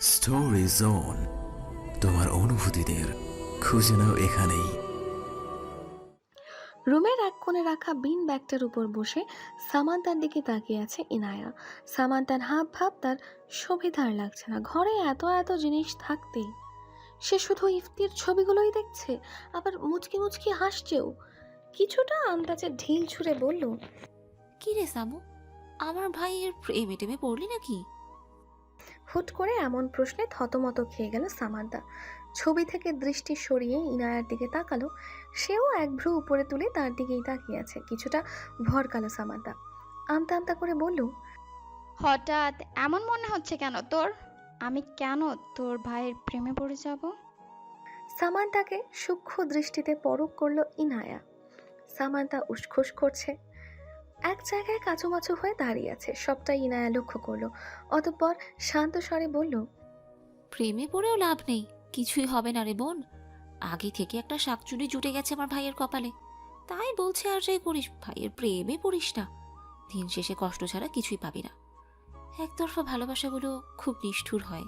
Story zone তোমার অনুভূতিদের খুঁজে নাও এখানেই। রুমের এক কোণে রাখা বিন ব্যাগটার উপর বসে সামান্তার দিকে তাকিয়ে আছে ইনায়া। সামান্তার হাব ভাব তার সুবিধার লাগছে না। ঘরে এত এত জিনিস থাকতে সে শুধু ইফতির ছবিগুলোই দেখছে আবার মুচকি মুচকি হাসছেও। কিছুটা আন্দাজে ঢিল ছুঁড়ে বলল কি রে সামু আমার ভাইয়ের প্রেমে টেমে পড়লি নাকি? হুট করে এমন প্রশ্নে থতমত খেয়ে গেল সামান্তা। ছবি থেকে দৃষ্টি সরিয়ে ইনায়ার দিকে তাকালো। সেও এক ভ্রু উপরে তুলে তার দিকেই তাকিয়ে আছে। কিছুটা ভরকালো সামান্তা। আমতা আমতা করে বলল হঠাৎ এমন মনে হচ্ছে কেন তোর? আমি কেন তোর ভাইয়ের প্রেমে পড়ে যাব? সামান্তাকে সূক্ষ্ম দৃষ্টিতে পরক করল ইনায়া। সামান্তা উসখুস করছে। এক জায়গায় কাচুমাচু হয়ে দাঁড়িয়ে আছে সবটাই ইনায়া লক্ষ্য করল। অতঃপর শান্ত স্বরে বলল প্রেমে পড়েও লাভ নেই কিছুই হবে না রে বোন। আগে থেকে একটা শাকচুরি জুটে গেছে আমার ভাইয়ের কপালে। তাই বলছে আর যাই করিস ভাইয়ের প্রেমে পড়িস না। দিন শেষে কষ্ট ছাড়া কিছুই পাবি না। একতরফা ভালোবাসাগুলো খুব নিষ্ঠুর হয়।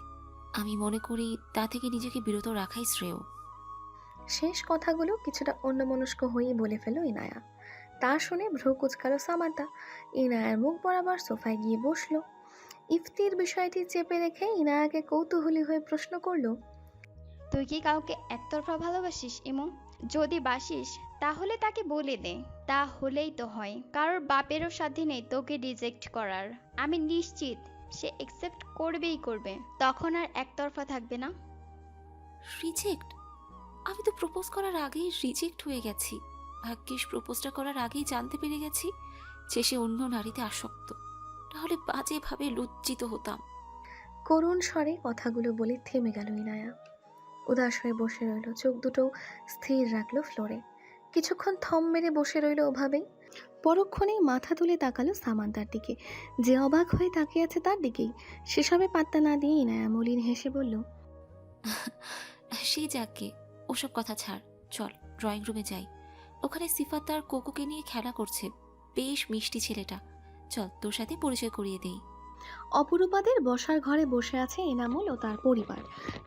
আমি মনে করি তা থেকে নিজেকে বিরত রাখাই শ্রেয়। শেষ কথাগুলো কিছুটা অন্যমনস্ক হয়েই বলে ফেল ইনায়া। তা শুনে ভ্রু কুচকালো সামান্তা। ইনায়ার মুখ বরাবর সোফায় গিয়ে বসল। ইফতির বিষয়টি চেপে রেখে ইনায়াকে কৌতূহলী হয়ে প্রশ্ন করল তুই কি কাউকে একতরফা ভালোবাসিস ইমু? যদি বাসিস তাহলে তাকে বলে দে। তা হলেই তো হয়। কারোর বাপেরও সাথে নেই তোকে রিজেক্ট করার। আমি নিশ্চিত সে একসেপ্ট করবেই করবে। তখন আর একতরফা থাকবে না? রিজেক্ট আমি তো প্রপোজ করার আগেই রিজেক্ট হয়ে গেছি। ভাগ্যিস প্রপোজটা করার আগেই জানতে পেরে গেছি যে সে অন্য নারীতে আসক্ত। তাহলে বাজেভাবে লজ্জিত হতাম। করুণ স্বরে কথাগুলো বলে থেমে গেল ইনায়া। উদাস হয়ে বসে রইল চোখ দুটো স্থির রাখল ফ্লোরে। কিছুক্ষণ থম মেরে বসে রইল ওভাবেই পরক্ষণেই মাথা তুলে তাকালো সামান্তার দিকে। যে অবাক হয়ে তাকিয়ে আছে তার দিকেই। সেসবে পাত্তা না দিয়ে ইনায়া মলিন হেসে বলল সে যাকে ওসব কথা ছাড় চল ড্রয়িং রুমে যাই। ওখানে সিফাত তার কোকোকে নিয়ে খেলা করছে। বেশ মিষ্টি ছেলেটা। চল, তোর সাথে পরিচয় করিয়ে দেই। অপরূপাদের বসার ঘরে বসে আছে এনামুল ও তার পরিবার।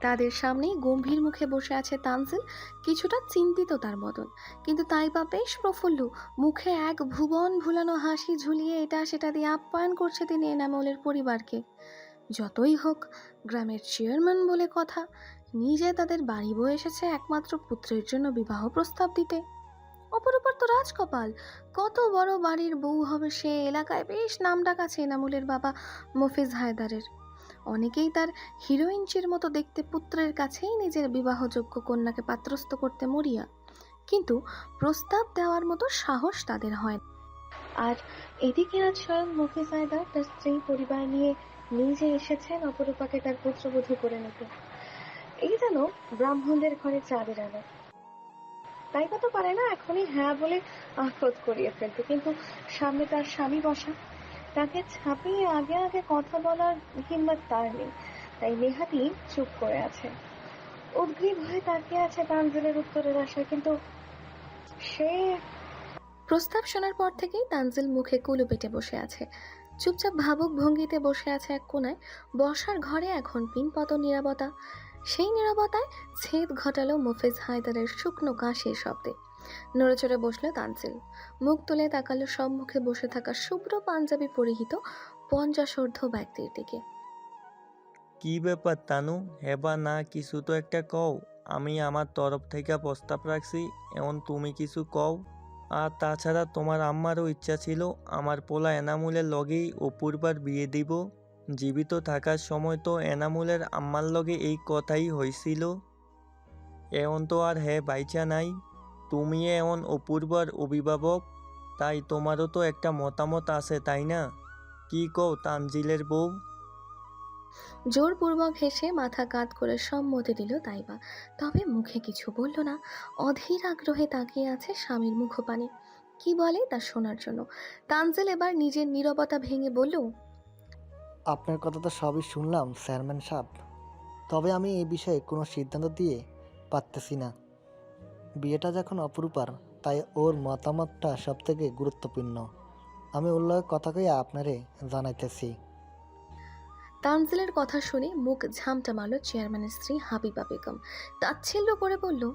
তাদের সামনেই গম্ভীর মুখে বসে আছে তানজিল, কিছুটা চিন্তিত তার মতন। কিন্তু তাই বা বেশ প্রফুল্ল। মুখে এক ভুবন ভুলানো হাসি ঝুলিয়ে এটা সেটা দিয়ে আপ্যায়ন করছে তিনি এনামুলের পরিবারকে। যতই হোক, গ্রামের চেয়ারম্যান বলে কথা, নিজে তাদের বাড়ি বয়ে এসেছে একমাত্র পুত্রের জন্য বিবাহ প্রস্তাব দিতে। অপরূপার তো রাজকপাল। কত বড় বাড়ির বউ হবে সে এলাকায়। বেশ নামডাক আছে এনামুলের বাবা মফিজ হায়দারের। অনেকেই তার হিরোইনচির মতো দেখতে পুত্রের কাছেই নিজের বিবাহযোগ্য কন্যাকে পাত্রস্থ করতে মরিয়া। কিন্তু প্রস্তাব দেওয়ার মতো সাহস তাদের হয় না। আর এদিকে আজ স্বয়ং মফিজ হায়দার তার স্ত্রী পরিবার নিয়ে নিজে এসেছেন অপরূপাকে তার পুত্রবধূ করে নিতে। এই যেন ব্রাহ্মণদের ঘরে চাঁদের আলো। তাই তো পারে না, এখনই হ্যাঁ বলে আহ্রদ করিয়ে ফেলতে কিন্তু সামনে তার স্বামী বসা। তাকে ছাপিয়ে আগে আগে কথা বলার হিম্মত তার নেই। তাই নেহাতি চুপ করে আছে। উদ্গ্রীব হয়ে তাকিয়ে আছে তানজিলের উত্তরের আশায়, কিন্তু সে প্রস্তাব শোনার পর থেকেই তানজিল মুখে কুলু পেটে বসে আছে। চুপচাপ ভাবুক ভঙ্গিতে বসে আছে এক কোনায় বসার ঘরে এখন পিনপত নিরাপত্তা। সেই নিরাপত্তায় ছেদ ঘটালো মফিজ হায়দারের শুকনো কাশির শব্দে। নড়েচড়ে বসল তানজিল মুখ তুলে তাকালো সম্মুখে বসে থাকা শুভ্র পাঞ্জাবি পরিহিত পঞ্চাশোর্ধ ব্যক্তির দিকে। কি ব্যাপার তানু? হেবা না কিছু তো একটা কও। আমি আমার তরফ থেকে প্রস্তাব রাখছি এমন তুমি কিছু কও। আর তাছাড়া তোমার আম্মারও ইচ্ছা ছিল, আমার পোলা এনামুলের লগেই অপূর্বার বিয়ে দিব। জীবিত থাকার সময় তো এনামুলের আম্মার লগে এই কথাই হয়েছিল এমন তো আর হে বাইচা নাই তুমি এমন অপূর্বর অভিভাবক, তাই তোমারও তো একটা মতামত আছে, তাই না? কি কও তানজিলের বউ? জোরপূর্বক হেসে মাথা কাত করে সম্মতি দিল তাইবা। তবে মুখে কিছু বলল না, অধীর আগ্রহে তাকিয়ে আছে স্বামীর মুখপানে। কি বলে তা শোনার জন্য। তানজিল এবার নিজের নীরবতা ভেঙে বলল আপনার কথা তো সবই শুনলাম চেয়ারম্যান সাহেব। তবে আমি এই বিষয়ে কোনো সিদ্ধান্ত দিয়ে পারতেছি না। বিয়েটা যখন অপরূপার তাই ওর মতামতটা সবথেকে গুরুত্বপূর্ণ। আমি উল্লেখ কথাকেই আপনারে জানাইতেছি। তানজিলের কথা শুনে মুখ ঝামটা মারল চেয়ারম্যানের স্ত্রী হাবিবা বেগম। তাচ্ছিল্য করে বলল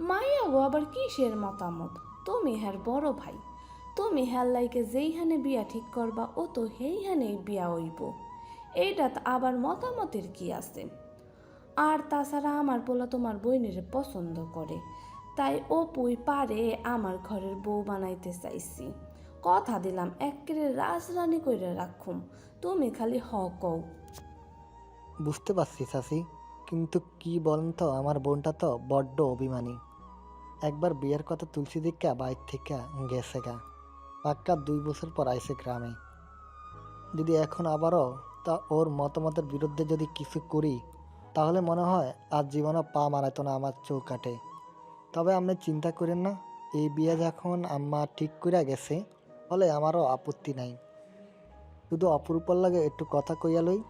মাইয়া গো আবার কিসের মতামত? তুমি হ্যার বড় ভাই। তুমি হ্যার লাইকে যেইখানে বিয়া ঠিক করবা ও তো সেইখানেই বিয়া হইব। এইটা আবার মতামতের কি আছে? আর তাছাড়া আমার পোলা তোমার বইনের পছন্দ করে, তাই ও পুই পারে আমার ঘরের বউ বানাইতে চাইছি। কথা দিলাম একেরে রাজরানি করে রাখুম, তুমি খালি হ কও। বুঝতে পারছি চাচি কিন্তু কি বলেন তো, আমার বোনটা তো বড্ড অভিমানী। একবার বিয়ের কথা তুলসী দিকা বাইর থেকে গেছে গা। পাক্কা দুই বছর পর আইসে গ্রামে। যদি এখন আবারও তা ওর মতামতের বিরুদ্ধে যদি কিছু করি, তাহলে মনে হয় আর জীবনও পা মারাতো না আমার চোখ কাটে তবে আপনি চিন্তা করেন না, এই বিয়ে যখন আম্মা ঠিক করে গেছে, ফলে আমারও আপত্তি নাই। শুধু অপরূপর লাগে একটু কথা কইয়া লই।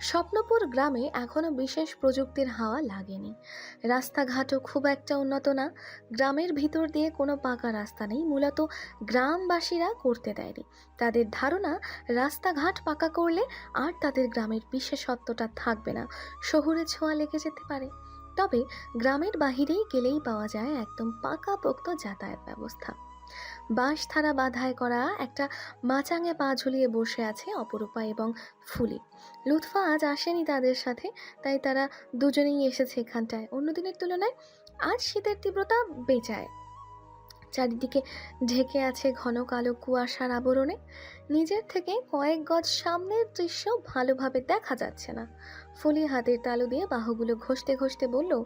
স্বপ্নপুর গ্রামে এখনও বিশেষ প্রযুক্তির হাওয়া লাগেনি। রাস্তাঘাটও খুব একটা উন্নত না। গ্রামের ভিতর দিয়ে কোনো পাকা রাস্তা নেই, মূলত গ্রামবাসীরা করতে দেয়নি। তাদের ধারণা, রাস্তাঘাট পাকা করলে আর তাদের গ্রামের বিশেষত্বটা থাকবে না। শহুরে ছোঁয়া লেগে যেতে পারে। তবে গ্রামের বাহিরেই গেলেই পাওয়া যায় একদম পাকাপোক্ত যাতায়াত ব্যবস্থা। বাঁশ থারা বাধায় করা একটা মাচাঙে পা ঝুলিয়ে বসে আছে অপরূপা এবং ফুলি। লুৎফা আজ আসেনি তাদের সাথে, তাই তারা দুজনেই এসেছে এখানটায়। অন্য দিনের তুলনায় আজ শীতের তীব্রতা বেচায়। চারিদিকে ঢেকে আছে ঘন কালো কুয়াশার আবরণে। নিজের থেকে কয়েক গজ সামনের দৃশ্য ভালোভাবে দেখা যাচ্ছে না। ফুলি হাতের তালু দিয়ে বাহুগুলো ঘষতে ঘষতে বলল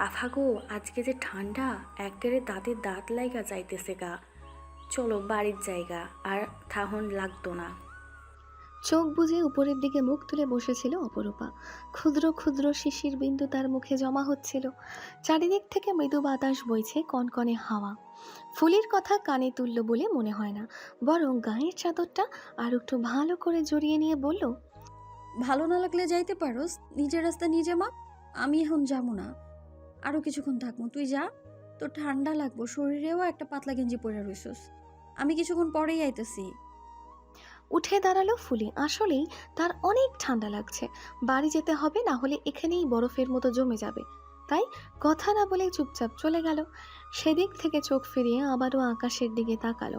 আফাগো আজকে যে ঠান্ডা একেবারে দাঁতের দাঁত লাইগা যাইতেছে গা। চলো বাড়ির জায়গা আর থাহন লাগতো না। চোখ বুজে উপরের দিকে মুখ তুলে বসেছিল অপরূপা। ক্ষুদ্র ক্ষুদ্র শিশির বিন্দু তার মুখে জমা হচ্ছিল। চারিদিক থেকে মৃদু বাতাস বইছে কনকনে হাওয়া। ফুলির কথা কানে তুলল বলে মনে হয় না। বরং গায়ের চাদরটা আর একটু ভালো করে জড়িয়ে নিয়ে বলল ভালো না লাগলে যাইতে পারোস নিজের রাস্তা নিজে মা। আমি এখন যাব না। আরও কিছুক্ষণ থাকব তুই যা। তোর ঠান্ডা লাগবো, শরীরেও একটা পাতলা গেঞ্জি পরে রইসস আমি কিছুক্ষণ পরেই আইতেছি। উঠে দাঁড়াল ফুলি। আসলেই তার অনেক ঠান্ডা লাগছে। বাড়ি যেতে হবে, না হলে এখানেই বরফের মতো জমে যাবে। তাই কথা না বলে চুপচাপ চলে গেল। সেদিক থেকে চোখ ফিরিয়ে আবারও আকাশের দিকে তাকালো।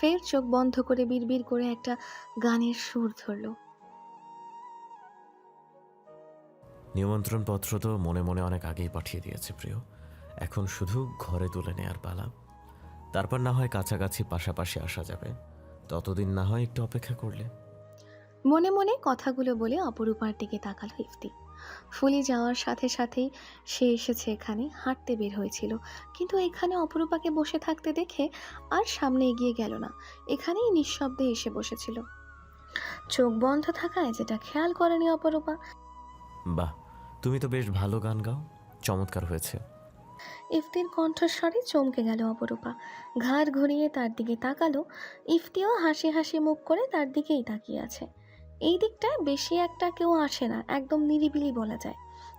ফের চোখ বন্ধ করে বিড়বিড় করে একটা গানের সুর ধরলো। নিমন্ত্রণ পত্র তো মনে মনে অনেক আগেই পাঠিয়ে দিয়েছে প্রিয়। এখন শুধু ঘরে তুলে নেয়ার পালা। তারপর না হয় কাছাকাছি পাশাপাশি আসা যাবে। ততদিন না হয় একটু অপেক্ষা করলে। মনে মনে কথাগুলো বলে অপরূপার দিকে তাকালো ইফতি। ফুলি যাওয়ার সাথে সাথেই সে এসেছে এখানে হাঁটতে বের হয়েছিল। কিন্তু এখানে অপরূপাকে বসে থাকতে দেখে আর সামনে এগিয়ে গেল না। এখানেই নিঃশব্দে এসে বসেছিল। চোখ বন্ধ থাকায় যেটা খেয়াল করেনি অপরূপা। বাহ! তুমি তো বেশ ভালো গান গাও। চমৎকার হয়েছে। ইফতির কণ্ঠস্বরে চমকে গেল অপরূপা। ঘাড় ঘুরিয়ে তার দিকে তাকালো। ইফতিও হাসি হাসি মুখ করে তার দিকেই তাকিয়ে আছে। এই দিকটায় বেশি একটা কেউ আসে না একদম নিরিবিলি বলা যায়।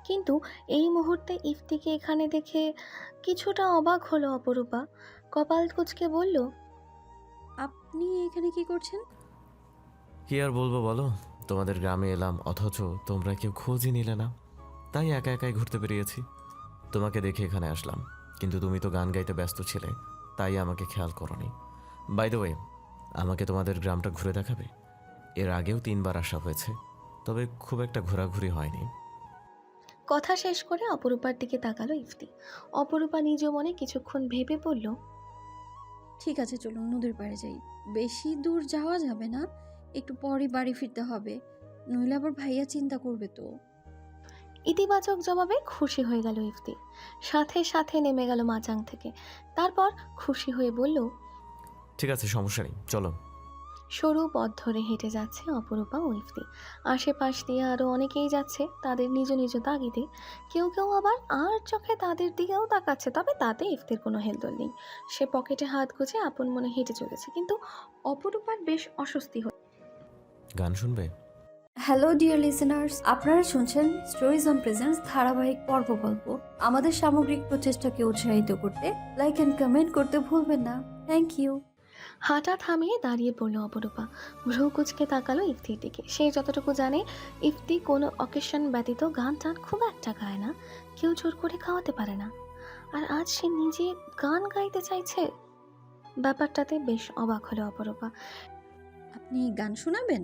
কিন্তু এই মুহূর্তে ইফতিকে এখানে দেখে কিছুটা অবাক হলো অপরূপা। কপাল কুচকে বলল আপনি এখানে কি করছেন? কি আর বলব বলো? তোমাদের গ্রামে এলাম অথচ তোমরা কেউ খোঁজই নিলে না। তাই একা একাই ঘুরতে বেরিয়েছি। তোমাকে দেখে এখানে আসলাম। কিন্তু তুমি তো গান গাইতে ব্যস্ত ছিলে তাই আমাকে খেয়াল করনি। বাই দ্য ওয়ে আমাকে তোমাদের গ্রামটা ঘুরে দেখাবে? এর আগেও তিনবার আসা হয়েছে তবে খুব একটা ঘোরাঘুরি হয়নি। কথা শেষ করে অপরূপার দিকে তাকালো ইফতি। অপরূপা নিজ মনে কিছুক্ষণ ভেবে বলল ঠিক আছে চলুন নদীর পাড়ে যাই। বেশি দূর যাওয়া যাবে না একটু পরই বাড়ি ফিরতে হবে। নইলে আবার ভাইয়া চিন্তা করবে তো। ইতিবাচক জবাবে খুশি হয়ে গেল ইফতি। সাথে সাথে নেমে গেল মাচাং থেকে। তারপর খুশি হয়ে বলল ঠিক আছে সমস্যা নেই চলো। সরু পথ ধরে হেঁটে যাচ্ছে অপরূপা ও ইফতি। আশেপাশ দিয়ে আরও অনেকেই যাচ্ছে তাদের নিজ নিজ তাগিদে। কেউ কেউ আবার আর চোখে তাদের দিকেও তাকাচ্ছে তবে তাতে ইফতির কোনো হেলদোল নেই। সে পকেটে হাত গুজে আপন মনে হেঁটে চলেছে কিন্তু অপরূপার বেশ অস্বস্তি হচ্ছে। গান শুনবে? হ্যালো ডিয়ার লিসেনার্স আপনারা শুনছেন স্টোরিজ অন প্রেজেন্স ধারাবাহিক পর্ব গল্প। আমাদের সামগ্রিক প্রচেষ্টাকে উৎসাহিত করতে লাইক অ্যান্ড কমেন্ট করতে ভুলবেন না। থ্যাংক ইউ হাঁটা থামিয়ে দাঁড়িয়ে পড়ল অপরূপা। ভ্রু কুচকে তাকালো ইফতির দিকে। সে যতটুকু জানে ইফতি কোনো অকেশন ব্যতীত গান টান খুব একটা গায় না। কেউ জোর করে খাওয়াতে পারে না। আর আজ সে নিজে গান গাইতে চাইছে? ব্যাপারটাতে বেশ অবাক হলো অপরূপা। আপনি গান শোনাবেন?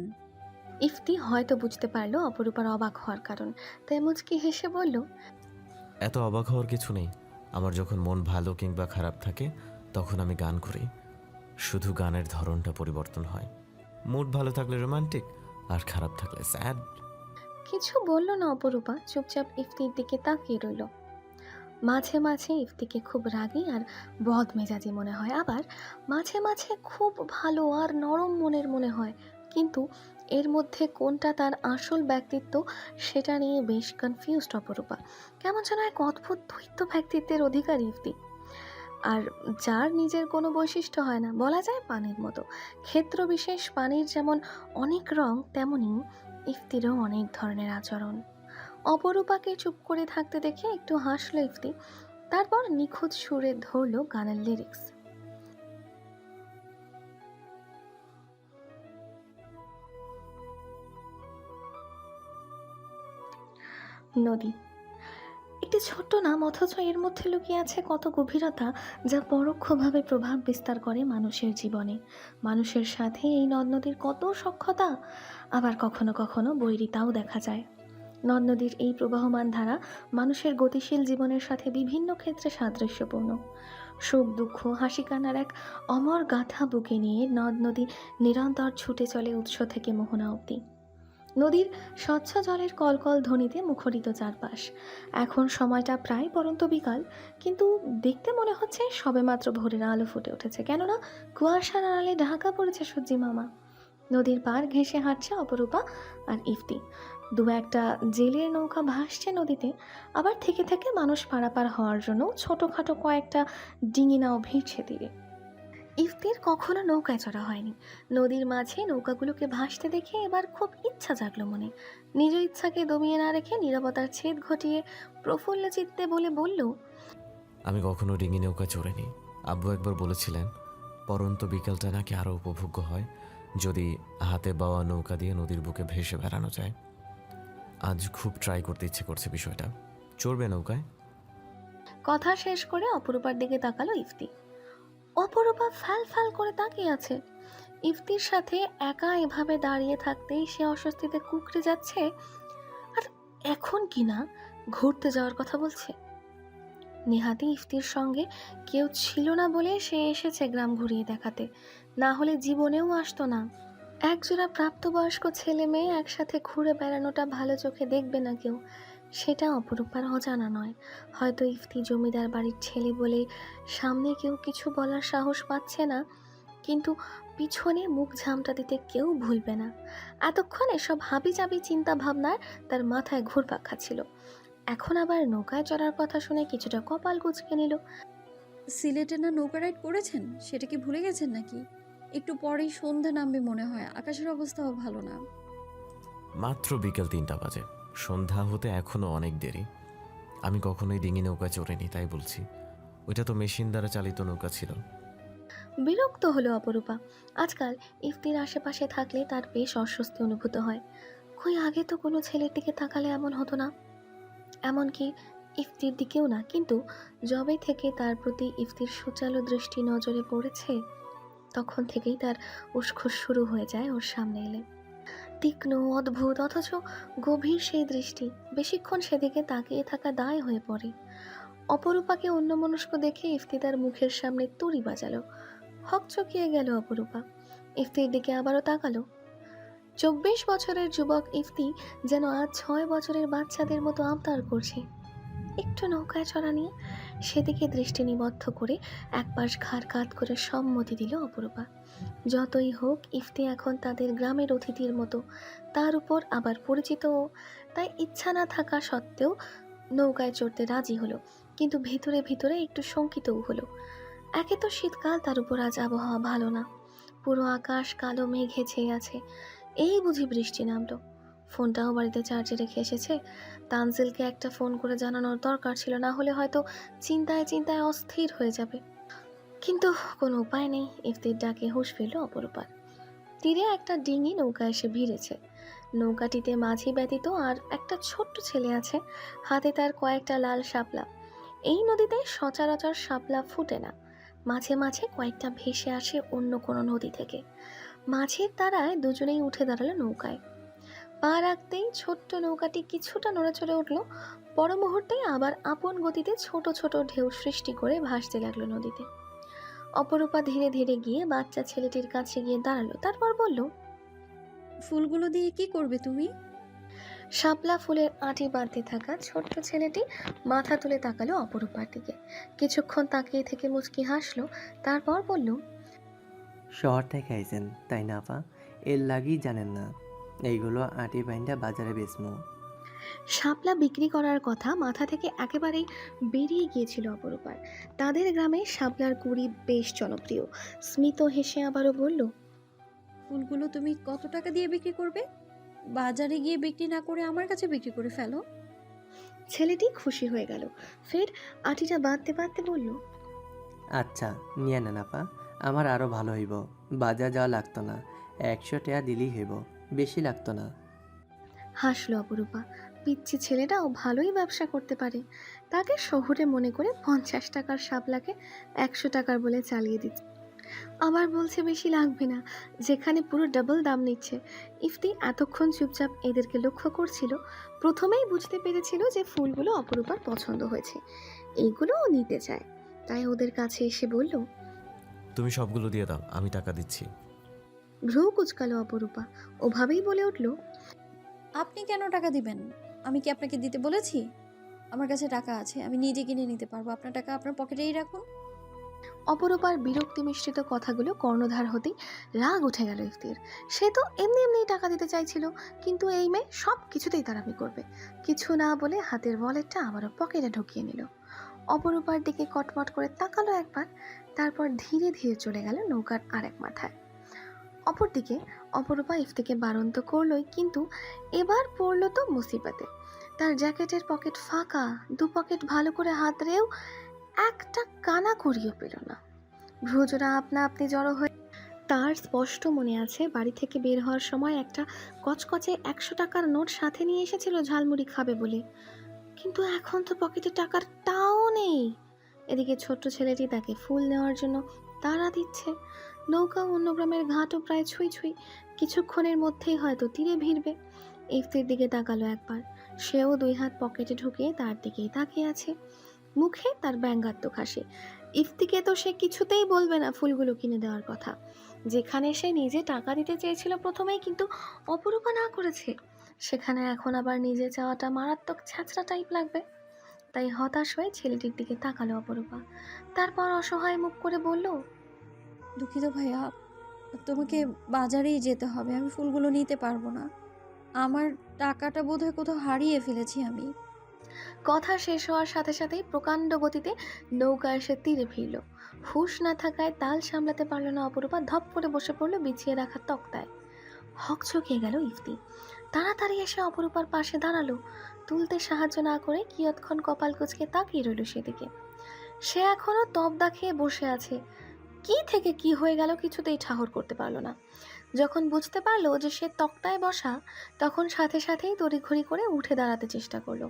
ইফতি হয়তো বুঝতে পারল অপরূপার অবাক হওয়ার কারণ। তাই মুচকি হেসে বলল এত অবাক হওয়ার কিছু নেই। আমার যখন মন ভালো কিংবা খারাপ থাকে তখন আমি গান করি। শুধু গানের ধরনটা পরিবর্তন হয়। মুড ভালো থাকলে রোমান্টিক আর খারাপ থাকলে স্যাড। কিছু বলল না অপরূপা চুপচাপ ইফতির দিকে তাকিয়ে রইল। মাঝে মাঝে ইফতিকে খুব রাগী আর বদ মেজাজি মনে হয়। আবার মাঝে মাঝে খুব ভালো আর নরম মনের মনে হয়। কিন্তু এর মধ্যে কোনটা তার আসল ব্যক্তিত্ব সেটা নিয়ে বেশ কনফিউজড অপরূপা। কেমন যেন এক অদ্ভুত দ্বৈত ব্যক্তিত্বের অধিকারী ইফতি। আর যার নিজের কোনো বৈশিষ্ট্য হয় না, বলা যায় পানির মতো। ক্ষেত্র বিশেষ পানির যেমন অনেক রং, তেমনি ইফতিরও অনেক ধরনের আচরণ। অপরূপাকে চুপ করে থাকতে দেখে একটু হাসলো ইফতি। তারপর নিখুঁত সুরে ধরলো গানের লিরিক্স নদী। একটি ছোট্ট নাম অথচ এর মধ্যে লুকিয়ে আছে কত গভীরতা যা পরোক্ষভাবে প্রভাব বিস্তার করে মানুষের জীবনে। মানুষের সাথে এই নদ নদীর কত সক্ষতা আবার কখনো কখনো বৈরিতাও দেখা যায়। নদ নদীর এই প্রবাহমান ধারা মানুষের গতিশীল জীবনের সাথে বিভিন্ন ক্ষেত্রে সাদৃশ্যপূর্ণ। সুখ, দুঃখ হাসি কান্নার এক অমর গাথা বুকে নিয়ে নদ নদী নিরন্তর ছুটে চলে উৎস থেকে মোহনা অবধি। নদীর স্বচ্ছ জলের কলকল ধ্বনিতে মুখরিত চারপাশ। এখন সময়টা প্রায় পরন্ত বিকাল, কিন্তু দেখতে মনে হচ্ছে সবেমাত্র ভোরের আলো ফুটে উঠেছে। কেননা কুয়াশার আড়ালে ঢাকা পড়েছে সূর্যি মামা। নদীর পার ঘেঁষে হাঁটছে অপরূপা আর ইফতি। দু একটা জেলের নৌকা ভাসছে নদীতে, আবার থেকে থেকে মানুষ পারাপার হওয়ার জন্য ছোটোখাটো কয়েকটা ডিঙি নাও ভিড়ছে তীরে। ইফতির কখনো নৌকায় চড়া হয়নি। নদীর মাঝে নৌকাগুলোকে ভাসতে দেখে এবার খুব ইচ্ছা জাগলো মনে। নিজ ইচ্ছাকে দমিয়ে না রেখে নিরাপত্তার ছেদ ঘটিয়ে প্রফুল্ল চিত্তে বলে বলল আমি কখনো ডিঙি নৌকা চড়িনি। আব্বু একবার বলেছিলেন পরন্ত বিকেলটা নাকি আরও উপভোগ্য হয় যদি হাতে বাওয়া নৌকা দিয়ে নদীর বুকে ভেসে বেড়ানো যায়। আজ খুব ট্রাই করতে ইচ্ছে করছে বিষয়টা। চড়বে নৌকায়? কথা শেষ করে অপরূপার দিকে তাকালো ইফতি। অপরূপা ফ্যাল ফ্যাল করে তাকিয়ে আছে। ইফতির সাথে একা এভাবে দাঁড়িয়ে থাকতেই সে অস্বস্তিতে কুকড়ে যাচ্ছে। আর এখন কি না? ঘুরতে যাওয়ার কথা বলছে। নেহাতি ইফতির সঙ্গে কেউ ছিল না বলে সে এসেছে গ্রাম ঘুরিয়ে দেখাতে। না হলে জীবনেও আসতো না। একজোড়া প্রাপ্তবয়স্ক ছেলে মেয়ে একসাথে ঘুরে বেড়ানোটা ভালো চোখে দেখবে না কেউ। সেটা অপরূপার অজানা নয়। হয়তো ইফতি জমিদার বাড়ির ছেলে বলে সামনে কেউ কিছু বলার সাহস পাচ্ছে না কিন্তু পিছনে মুখ ঝামটা দিতে কেউ ভুলবে না। এতক্ষণ এসব হাবি জাবি চিন্তা ভাবনার তার মাথায় ঘুরপাক খাচ্ছিল। এখন আবার নৌকায় চড়ার কথা শুনে কিছুটা কপাল কুচকে নিল। সিলেটে না নৌকা রাইড করেছেন? সেটা কি ভুলে গেছেন নাকি? একটু পরেই সন্ধ্যা নামবে মনে হয়। আকাশের অবস্থাও ভালো না। মাত্র বিকেল তিনটা বাজে। সন্ধ্যা হতে এখনও অনেক দেরি। আমি কখনোই ডিঙি নৌকা চড়িনি, তাই বলছি। ওইটা তো মেশিন দ্বারা চালিত নৌকা ছিল। বিরক্ত হলো অপরূপা। আজকাল ইফতির আশেপাশে থাকলে তার বেশ অস্বস্তি অনুভূত হয়। কই আগে তো কোনো ছেলের দিকে তাকালে এমন হতো না। এমনকি ইফতির দিকেও না, কিন্তু জবে থেকে তার প্রতি ইফতির সুচালো দৃষ্টি নজরে পড়েছে, তখন থেকেই তার উসখুস শুরু হয়ে যায় ওর সামনে এলে। তীক্ষ্ণ, অদ্ভুত, অথচ গভীর সেই দৃষ্টি। বেশিক্ষণ সেদিকে তাকিয়ে থাকা দায় হয়ে পড়ে। অপরূপাকে অন্যমনস্ক দেখে ইফতিদার মুখের সামনে তুড়ি বাজালো। হক চকিয়ে গেল অপরূপা। ইফতির দিকে আবারও তাকালো। চব্বিশ বছরের যুবক ইফতি যেন আজ ছয় বছরের বাচ্চাদের মতো আবদার করছে। একটু নৌকায় চড়া নিয়ে সেদিকে দৃষ্টি নিবদ্ধ করে একপাশ ঘাড় কাত করে সম্মতি দিল অপরূপা। যতই হোক, ইফতি এখন তাদের গ্রামের অতিথির মতো। তার উপর আবার পরিচিত তাই ইচ্ছা না থাকা সত্ত্বেও নৌকায় চড়তে রাজি হলো, কিন্তু ভিতরে ভিতরে একটু শঙ্কিতও হলো। একে তো শীতকাল, তার উপর আজ আবহাওয়া ভালো না। পুরো আকাশ কালো মেঘে ছেয়ে আছে। এই বুঝি বৃষ্টি নামলো। ফোনটাও বাড়িতে চার্জে রেখে এসেছে। তানজিলকে একটা ফোন করে জানানোর দরকার ছিল, না হলে হয়তো চিন্তায় চিন্তায় অস্থির হয়ে যাবে। কিন্তু কোনো উপায় নেই, ইফতির ডাকে হুঁশ ফেল অপরূপার। তীরে একটা ডিঙি নৌকা এসে ভিড়েছে। নৌকাটিতে মাঝি ব্যতীত আর একটা ছোট্ট ছেলে আছে, হাতে তার কয়েকটা লাল শাপলা। এই নদীতে সচরাচর শাপলা ফুটে না। মাঝে মাঝে কয়েকটা ভেসে আসে অন্য কোনো নদী থেকে। মাঝের তারায় দুজনেই উঠে দাঁড়াল নৌকায়। পা রাখতেই ছোট্ট নৌকাটি কিছুটা নড়েচড়ে উঠল। পর মুহূর্তেই আবার আপন গতিতে ছোট ছোট ঢেউ সৃষ্টি করে ভাসতে লাগল নদীতে। অপরূপা ধীরে ধীরে গিয়ে বাচ্চা ছেলেটির কাছে গিয়ে দাঁড়াল তারপর বলল ফুলগুলো দিয়ে কি করবে তুমি? শাপলা ফুলের আঁটি বাঁধতে থাকা ছোট্ট ছেলেটি মাথা তুলে তাকালো অপরূপার দিকে। কিছুক্ষণ তাকিয়ে থেকে মুচকি হাসলো তারপর বলল শহর থেকে আইছেন তাই না আপা? এর লাগেই জানেন না। এইগুলো আটি বাইন্ডা বাজারে বেচমু। শাপলা বিক্রি করার কথা মাথা থেকে একেবারেই বেরিয়ে গিয়েছিল অপরূপার। তাদের গ্রামে শাপলার কুড়ি বেশ জনপ্রিয়। স্মিত হেসে আবারও বলল ফুলগুলো তুমি কত টাকা দিয়ে বিক্রি করবে? বাজারে গিয়ে বিক্রি না করে আমার কাছে বিক্রি করে ফেলো। ছেলেটি খুশি হয়ে গেল। ফের আটিটা বাঁধতে বাঁধতে বলল আচ্ছা নিয়ে নেন আপা আমার আরও ভালো হইব। বাজার যাওয়া লাগতো না। একশো টাকা দিলেই হইব। বেশি লাগতো না। হাসলো অপরূপা। পিচ্ছি ছেলেটাও ভালোই ব্যবসা করতে পারে। তাকে শহুরে মনে করে পঞ্চাশ টাকার শাপলাকে একশো টাকার বলে চালিয়ে দিচ্ছে। আবার বলছে বেশি লাগবে না যেখানে পুরো ডাবল দাম নিচ্ছে। ইফতি এতক্ষণ চুপচাপ এদেরকে লক্ষ্য করছিল প্রথমেই বুঝতে পেরেছিল যে ফুলগুলো অপরূপার পছন্দ হয়েছে। এইগুলো নিতে চায়। তাই ওদের কাছে এসে বলল তুমি সবগুলো দিয়ে দাও আমি টাকা দিচ্ছি। ভ্রু কুচকালো অপরূপা। ওভাবেই বলে উঠল আপনি কেন টাকা দিবেন? আমি কি আপনাকে দিতে বলেছি? আমার কাছে টাকা আছে আমি নিজে কিনে নিতে পারব। আপনার টাকা আপনার পকেটেই রাখুন। অপরূপার বিরক্তি মিশ্রিত কথাগুলো কর্ণধার হতেই রাগ উঠে গেল ইফতির। সে তো এমনি এমনি টাকা দিতে চাইছিল কিন্তু এই মেয়ে সব কিছুতেই তারামি করবে। কিছু না বলে হাতের ওয়ালেটটা আবারও পকেটে ঢুকিয়ে নিল। অপরূপার দিকে কটমট করে তাকালো একবার তারপর ধীরে ধীরে চলে গেল নৌকার আরেক মাথায়। অপরদিকে অপরূপা ইফতিকে বারন্ত করলই, কিন্তু এবার পড়ল তো মুসিবতে। তার জ্যাকেটের পকেট ফাঁকা, দু পকেট ভালো করে হাত রেও একটা কানা করিও পেল না। ভ্রুজরা আপনা আপনি জড়ো হয়ে তার স্পষ্ট মনে আছে, বাড়ি থেকে বের হওয়ার সময় একটা কচকচে একশো টাকার নোট সাথে নিয়ে এসেছিল, ঝালমুড়ি খাবে বলে। কিন্তু এখন তো পকেটে টাকার টাও নেই। এদিকে ছোট্ট ছেলেটি তাকে ফুল নেওয়ার জন্য তাড়া দিচ্ছে। নৌকা অন্য গ্রামের ঘাটও প্রায় ছুঁই ছুঁই। কিছুক্ষণের মধ্যেই হয়তো তীরে ভিড়বে। ইফতির দিকে তাকালো একবার। সেও দুই হাত পকেটে ঢুকিয়ে তার দিকেই তাকিয়ে আছে। মুখে তার ব্যঙ্গাত্মক হাসি। ইফতিকে তো সে কিছুতেই বলবে না ফুলগুলো কিনে দেওয়ার কথা। যেখানে সে নিজে টাকা দিতে চেয়েছিল প্রথমেই কিন্তু অপরূপা না করেছে। সেখানে এখন আবার নিজে চাওয়াটা মারাত্মক ছ্যাঁচড়া টাইপ লাগবে। তাই হতাশ হয়ে ছেলেটির দিকে তাকালো অপরূপা। তারপর অসহায় মুখ করে বলল দুঃখিত ভাইয়া, তোমাকে বাজারেই যেতে হবে। আমি ফুলগুলো নিতে পারব না। আমার টাকাটা বোধহয় কোথাও হারিয়ে ফেলেছি আমি। কথা শেষ হওয়ার সাথে সাথেই প্রকাণ্ড গতিতে নৌকা এসে তীরে ভিড়ল। হুশ না থাকায় তাল সামলাতে পারল না অপরূপা, ধপ করে বসে পড়ল বিছিয়ে রাখা তক্তায়। হক চকিয়ে গেল ইফতি। তাড়াতাড়ি এসে অপরূপার পাশে দাঁড়াল। তুলতে সাহায্য না করে কিয়ৎক্ষণ কপাল কুচকে তাকিয়ে রইল সেদিকে। সে এখনও তবদা খেয়ে বসে আছে। কি থেকে কি হয়ে গেল কিছুতেই ঠাহর করতে পারল না। যখন বুঝতে পারল যে সে তক্তায় বসা, তখন সাথে সাথেই তড়িঘড়ি করে উঠে দাঁড়াতে চেষ্টা করল।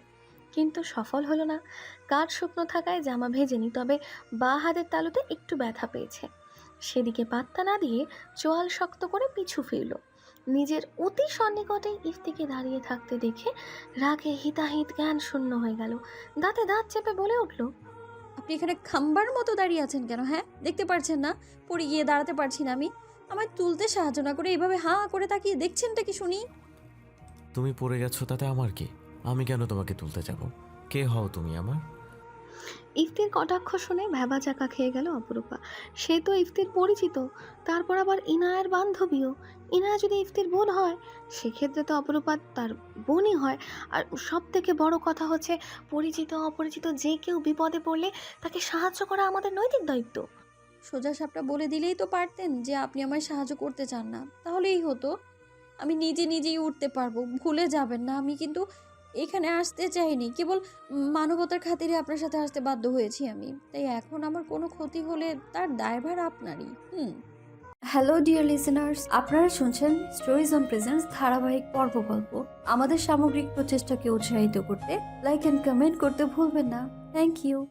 কিন্তু সফল হলো না। কাঠ শুকনো থাকায় জামা ভেজেনি তবে বা হাতের তালুতে একটু ব্যথা পেয়েছে। সেদিকে পাত্তা না দিয়ে চোয়াল শক্ত করে পিছু ফিরল। নিজের অতি সন্নিকটে ইফতিকে দাঁড়িয়ে থাকতে দেখে রাগে হিতাহিত জ্ঞান শূন্য হয়ে গেল। দাঁতে দাঁত চেপে বলে উঠল আপনি এখানে খাম্বার মতো দাঁড়িয়ে আছেন কেন হ্যাঁ? দেখতে পারছেন না? পড়ে গিয়ে দাঁড়াতে পারছি না আমি। আমায় তুলতে সাহায্য না করে এভাবে হাঁ করে তাকিয়ে দেখছেনটা কি শুনি? তুমি পড়ে গেছো তাতে আমার কি? আমি কেন তোমাকে তুলতে যাব? কে হও তুমি আমার? ইফতির কটাক্ষ শুনে ভেবা চাকা খেয়ে গেল অপরূপা। সে তো ইফতির পরিচিত, তারপর আবার ইনায়ের বান্ধবীও। ইনায়া যদি ইফতির বোন হয়, সেক্ষেত্রে তো অপরূপা তার বোনই হয়। আর সব থেকে বড় কথা হচ্ছে, পরিচিত অপরিচিত যে কেউ বিপদে পড়লে তাকে সাহায্য করা আমাদের নৈতিক দায়িত্ব। সোজা সাপটা বলে দিলেই তো পারতেন যে আপনি আমায় সাহায্য করতে চান না। তাহলেই হতো। আমি নিজে নিজেই উঠতে পারব, ভুলে যাবেন না। আমি কিন্তু এখানে আসতে চাইনি। কেবল মানবতার খাতিরে আপনার সাথে আসতে বাধ্য হয়েছি আমি। তাই এখন আমার কোনো ক্ষতি হলে তার দায়ভার আপনারই। হুম। হ্যালো ডিয়ার লিসেনার্স আপনারা শুনছেন স্টোরিজ অন প্রেজেন্স ধারাবাহিক পর্ব গল্প। আমাদের সামগ্রিক প্রচেষ্টাকে উৎসাহিত করতে লাইক অ্যান্ড কমেন্ট করতে ভুলবেন না। Thank you